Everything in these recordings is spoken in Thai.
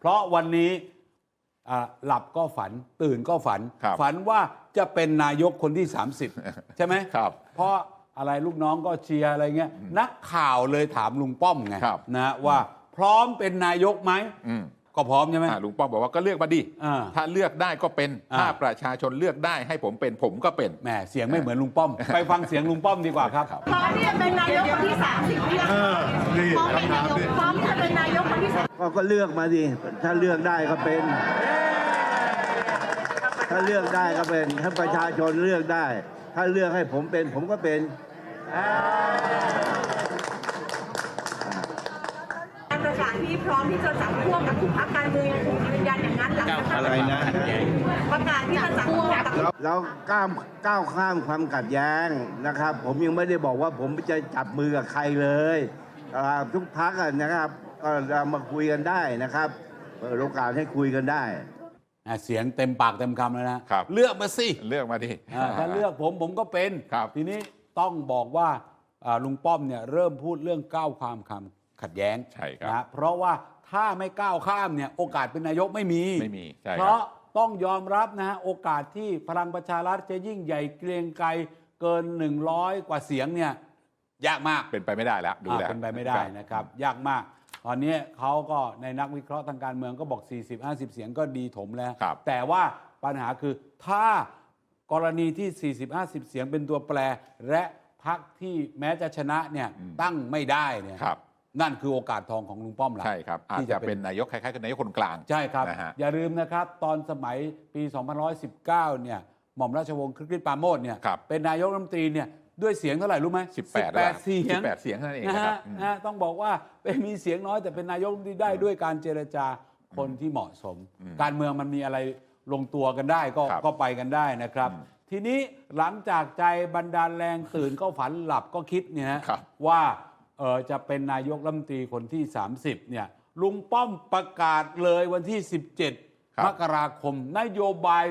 เพราะวันนี้อ่าหลับก็ฝันตื่นก็ฝันครับฝันว่าจะเป็นนายกคนที่ 30 ใช่ไหมครับเพราะอะไรลูกน้องก็เชียร์อะไรเงี้ยนักข่าวเลยถามลุงป้อมไงครับนะว่าพร้อมเป็นนายกไหมอืม ก็พร้อมใช่ไหมอ่าลุงป้อมบอกว่าก็เลือกมาดิอ่าถ้าเลือกได้ก็เป็นอ่าถ้าประชาชนเลือกได้ให้ผมเป็นผมก็เป็น แหมเสียงไม่เหมือนลุงป้อม ไปฟังเสียงลุงป้อมดีกว่าครับครับพร้อมที่จะเป็นนายกคนที่30เนี่ยพร้อมเป็นนายกพร้อมที่จะเป็นนายกคนที่ก็ก็เลือกมาดิถ้าเลือกได้ก็เป็น ถ้าเลือกได้ก็เป็น ถ้าประชาชนเลือกได้ ถ้าเลือกให้ผมเป็นผมก็เป็น การประกาศที่พร้อมที่จะจับพ่วงกับทุกพรรคการเมืองยังคงยืนยันอย่างนั้นหลังจากอะไรนะประกาศที่จะจับพ่วงกับเราเราก้ามก้าวข้ามความขัดแย้งนะครับ ผมยังไม่ได้บอกว่าผมจะจับมือกับใครเลยอ่าทุกพักนะครับก็เรามาคุยกันได้นะครับเปิดโอกาสให้คุยกันได้อะเสียงเต็มปากเต็มคำแล้วนะครับเลือกมาสิเลือกมาดิอ่าถ้าเลือกผมผมก็เป็นครับทีนี้ต้องบอกว่าอ่าลุงป้อมเนี่ยเริ่มพูดเรื่องก้าวความคำ ขัดแย้งใช่ครับนะเพราะว่าถ้าไม่ก้าวข้ามเนี่ยโอกาสเป็นนายกไม่มีไม่มีใช่เพครัราะบต้องยอมรับนะฮะโอกาสที่พลังประชารัฐจะยิ่งใหญ่เกรียงไกรเกิน 100 กว่าเสียงเนี่ยยากมากเป็นไปไม่ได้แล้วดูอ่าแล้วเป็นไปไม่ได้นะครับ ยากมาก ตอนนี้เขาก็ในนักวิเคราะห์ทางการเมืองก็บอก 40-50 เสียงก็ดีถมแล้วครับแต่ว่าปัญหาคือถ้ากรณีที่ 40-50 เสียงเป็นตัวแปร และพักที่แม้จะชนะเนี่ยตั้งไม่ได้เนี่ยครับ นั่นคือโอกาสทองของลุงป้อมละใช่ครับอาจที่จะเป็นนายกคล้ายๆกับนายกคนกลาง ใช่ครับ นะฮะอย่าลืมนะครับ ตอนสมัยปี 2519 เนี่ย หม่อมราชวงศ์คริสต์ปราโมทเนี่ย ครับ เป็นนายกรัฐมนตรีเนี่ย ด้วยเสียงเท่าไหร่รู้ไหม18 18เสียง 18 เสียงเท่านั้นเองนะนะครัฮะบอืม นะฮะต้องบอกว่าเป็นมีเสียงน้อยแต่เป็นนายกรัฐมนตรีได้ด้วยการเจรจาคนที่เหมาะสมการเมืองมันมีอะไรลงตัวกันได้ก็ครับก็ไปกันได้นะครับทีนี้หลังจากใจบันดาลแรงตื่นก็ฝันหลับก็คิดเนี่ยฮะครับว่า เออจะเป็นนายกรัฐมนตรีคนที่ 30เนี่ยลุงป้อมประกาศเลยวันที่ 17ครับมกราคม นโยบาย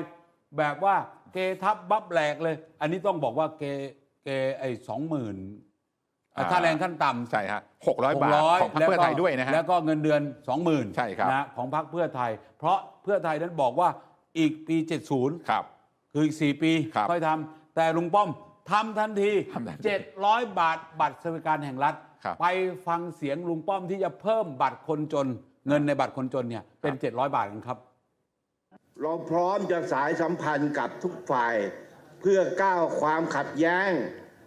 แบบว่าเกทับบับแหลกเลย อันนี้ต้องบอกว่าเกเกไอ้สองหมื่นค่าแรงขั้นต่ำใช่ฮะหกร้อยบาทของพรรคเพื่อไทยด้วยนะฮะแล้วก็เงินเดือน20,000ใช่ครับนะของพรรคเพื่อไทย เพราะเพื่อไทยนั้นบอกว่าอีกปี 70 ครับ คืออีก 4 ปีครับค่อยทำแต่ลุงป้อม ทำทันที ทำทันที700 บาทบัตรสวัสดิการแห่งรัฐ ครับไปฟังเสียงลุงป้อมที่จะเพิ่มบัตรคนจน เงินในบัตรคนจนเนี่ยเป็น700 บาทกันครับ เราพร้อมจะสายสัมพันธ์กับทุกฝ่าย เพื่อก้าวความขัดแย้ง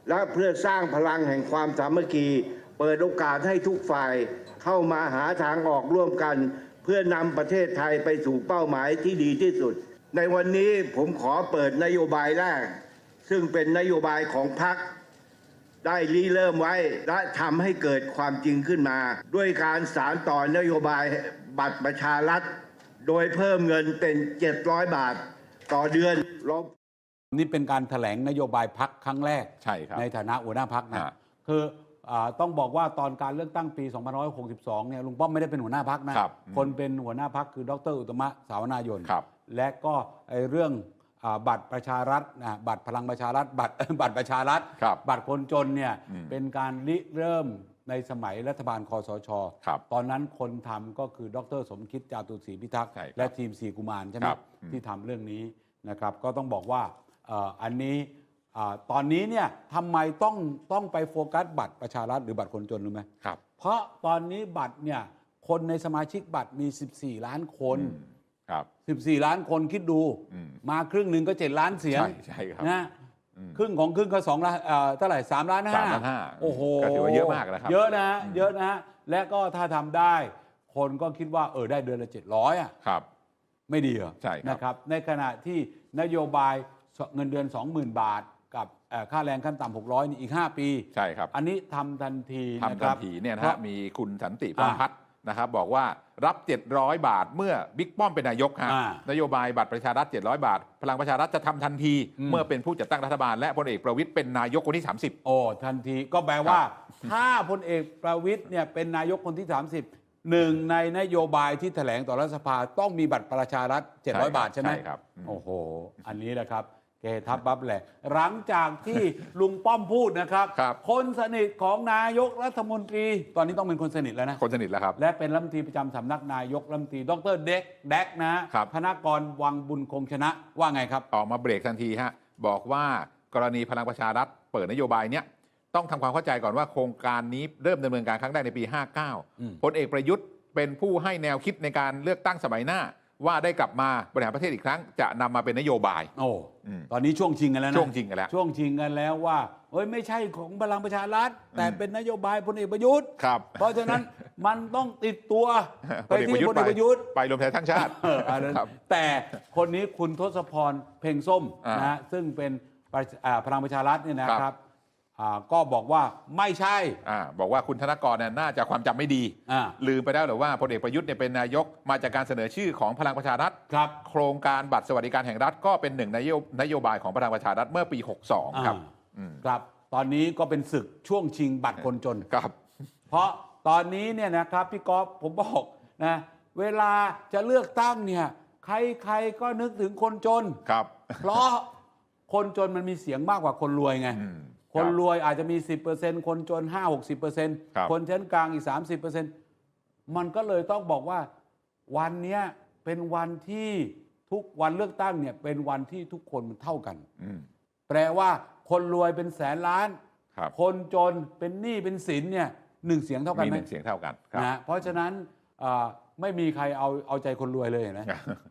และเพื่อสร้างพลังแห่งความสามัคคี เปิดโอกาสให้ทุกฝ่ายเข้ามาหาทางออกร่วมกัน เพื่อนำประเทศไทยไปสู่เป้าหมายที่ดีที่สุด ในวันนี้ผมขอเปิดนโยบายแรก ซึ่งเป็นนโยบายของพรรคได้รีเริ่มไว้และทำให้เกิดความจริงขึ้นมา ด้วยการสารต่อนโยบายบัตรประชารัฐ โดยเพิ่มเงินเป็น 700 บาทต่อเดือนเรานี่เป็นการถแถลงนโยบายพักครั้งแรกใช่ครับในฐานะหัวหน้าพักนะฮะคืออาต้องบอกว่าตอนการเลือกตั้งปี2562 เนี่ยลุงป้อมไม่ได้เป็นหัวหน้าพักนะครับคนเป็นหัวหน้าพักคือดรอุตตมะสาวนายนครับและก็ไอ้เรื่องอา บัตรประชารัฐนะบัตรพลังประชารัฐบัตรบัตรประชารัฐครับบัตรคนจนเนี่ยอืมเป็นการริเริ่มในสมัยรัฐบาลคอสช ครับตอนนั้นคนทำก็คือดรสมคิดจาตุศรีพิทักษ์ใช่ครับและทีมสีกุมารใช่ไหมครับอืม ที่ทำเรื่องนี้นะครับก็ต้องบอกว่าเอ่ออันนี้อาตอนนี้เนี่ยทำไมต้องต้องไปโฟกัสบัตรประชารัฐหรือบัตรคนจนรู้ไหม ครับ เพราะตอนนี้บัตรเนี่ยคนในสมาชิกบัตรมี 14 ล้านคน อืม ครับ 14 ล้านคนคิดดู อืม มาครึ่งหนึ่งก็ 7 ล้านเสียงใช่ใช่ครับ นะอืม ครึ่งของครึ่งก็สองล้านเอ่อเท่าไหร่สามล้านห้าสามล้านห้าโอ้โหก็ถือว่าเยอะมากนะครับ เยอะนะฮะอืม เยอะนะฮะและก็ถ้าทำได้ คนก็คิดว่าเออได้เดือนละ 700อะครับ ไม่ดีเหรอใช่ครับ นะครับ ในขณะที่นโยบายเงินเดือน 20,000 บาท กับเอ่อค่าแรงขั้นต่ำ600นี่อีก 5 ปี ใช่ครับอันนี้ทำทันทีนะทำคทัรันบทีเนี่ยนะพราฮะมีคุณสันติพรหมพัฒน์ นะครับบอกว่ารับ 700 บาทเมื่อบิ๊กป้อมเป็นนายกฮะอ่านโยบายบัตรประชารัฐ 700 บาท พลังประชารัฐจะทำทันที อืม เมื่อเป็นผู้จัดตั้งรัฐบาลและพลเอกประวิตยเป็นนายกคนที่ 30 โอ้ทันทีก็แปลว่า ถ้าพลเอกประวิตยเนี่ยเป็นนายกคนที่ 30หนึ่งในนโยบายที่แถลงต่อรัฐสภาต้องมีบัตรประชารัฐ ใช่ครับ700 บาทใช่ไหมใช่ครับอืมโอ้โห อันนี้แหละครับ เกทับบับแหลกหลังจากที่ลุงป้อมพูดนะครับ ครับคนสนิทของนายกรัฐมนตรี ตอนนี้ต้องเป็นคนสนิทแล้วนะ คนสนิทแล้วครับ และเป็นรัฐมนตรีประจำสำนักนายกรัฐมนตรีดรเด็กแดกนะฮะครับ ธนกรวังบุญคงชนะว่าไงครับ ออกมาเบรกทันทีฮะบอกว่ากรณีพลังประชารัฐเปิดนโยบายเนี้ยต้องทำความเข้าใจก่อนว่าโครงการนี้เริ่มดำเนินการครั้งแรกในปี อืม 59พลเอกประยุทธ์เป็นผู้ให้แนวคิดในการเลือกตั้งสมัยหน้า ว่าได้กลับมาบริหารประเทศอีกครั้ง จะนำมาเป็นนโยบาย โอ้อืมตอนนี้ช่วงชิงกันแล้วนะช่วงจริงกันแล้ว ช่วงชิงกันแล้วว่าเอ้ยไม่ใช่ของพลังประชารัฐแต่เป็นนโยบายพลเอกประยุทธ์ ครับเพราะฉะนั้นมันต้องติดตัวพไปลเอกที่ประยุทธ์พลเอกประยุทธ์ไปรวมไทยทั้างชาติเอออันนั้นครับ แต่คนนี้คุณทศพรเพ่งส้มอ่านนะฮะซึ่งเป็นประอ่าพลังประชารัฐเนี่ยนะคครัรับบอ่า ก็บอกว่าไม่ใช่อ่าบอกว่าคุณธนกรเนี่ยน่าจะความจำไม่ดี อ่า ลืมไปแล้วหรือว่าพลเอกประยุทธ์เนี่ยเป็นนายกมาจากการเสนอชื่อของพลังประชารัฐ ครับ โครงการบัตรสวัสดิการแห่งรัฐก็เป็นหนึ่งนโยนโยบายของพลังประชารัฐเมื่อปี 62 ครับอ่า อืมครับ ตอนนี้ก็เป็นศึกช่วงชิงบัตรคนจน ครับ เพราะตอนนี้เนี่ยนะครับพี่ก๊อฟผมบอกนะเวลาจะเลือกตั้งเนี่ยใครๆก็นึกถึงคนจน ครับ เพราะคนจนมันมีเสียงมากกว่าคนรวยไง อืม คนรับรวยอาจจะมี 10%คนจน 5-60%ครับคนชั้นกลางอีก 30%มันก็เลยต้องบอกว่าวันเนี้ยเป็นวันที่ทุกวันเลือกตั้งเนี่ยเป็นวันที่ทุกคนมันเท่ากันอืมแปลว่าคนรวยเป็นแสนล้านครับคนจนเป็นหนี้เป็นสินเนี่ยหนึ่งเสียงเท่ากันมีไหหมนึ่งเสียงเท่ากันครับนะเพราะฉะนั้นอ่า ไม่มีใครเอาเอาใจคนรวยเลยนะ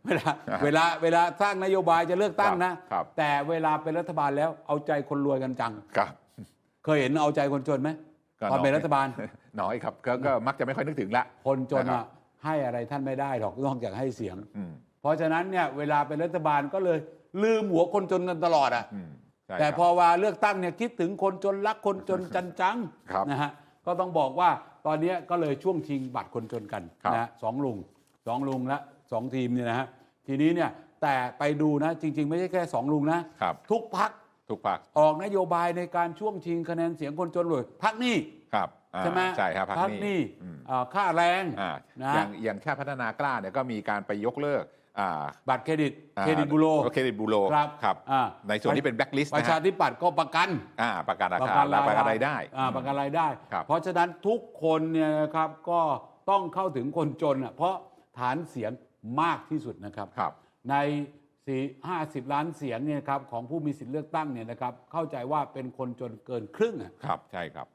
เวลาครับเวลาเวลาสร้างนโยบายจะเลือกตั้งนะครับ แต่เวลาเป็นรัฐบาลแล้วเอาใจคนรวยกันจัง ครับ เคยเห็นเอาใจคนจนไหมก็ตอนเป็นน้อย รัฐบาล น้อยครับก็ก็มักจะไม่ค่อยนึกถึงละ คนจนนะครัอะบให้อะไรท่านไม่ได้หรอกนอกจากให้เสียง อืมเพราะฉะนั้นเนี่ยเวลาเป็นรัฐบาลก็เลยลืมหัวคนจนกันตลอดอะ อืมใช่แต่ครับ พอว่าเลือกตั้งเนี่ยคิดถึงคนจนรักคนจนจันจังครับ นะฮะก็ต้องบอกว่า ตอนนี้ก็เลยช่วงชิงบัตรคนจนกันครับนะฮะสองลุงสองลุงและสองทีมเนี่ยนะฮะทีนี้เนี่ยแต่ไปดูนะจริง ๆ ไม่ใช่แค่สองลุงนะครับ ทุกพักทุกภาคออกนโยบายในการช่วงชิงคะแนนเสียงคนจนเลยพักนี้ครับอ่าใช่ไหมใช่ครับภาคพักนี้นี้อืมอ่าค่าแรงอ่านะ อย่างอย่างชาติพัฒนากล้าเนี่ยก็มีการไปยกเลิก อ่าบัตรเครดิตอ่าเครดิตบูโร เครดิตบูโรครับครับอ่า ในส่วนที่เป็นแบล็คลิสต์ประนะชาฮะธิปัตย์ก็ประกัน อ่าประกันราคาและประกันรายได้ อ่าประกันรายได้ ครับ เพราะฉะนั้นทุกคนเนี่ยนะครับก็ต้องเข้าถึงคนจนอะเพราะฐานเสียงมากที่สุดนะครับ ครับ ในสี่ห้าสิบล้านเสียงเนี่ยนะครับของผู้มีสิทธิ์เลือกตั้งเนี่ยนะครับเข้าใจว่าเป็นคนจนเกินครึ่งอะครับ ใช่ครับ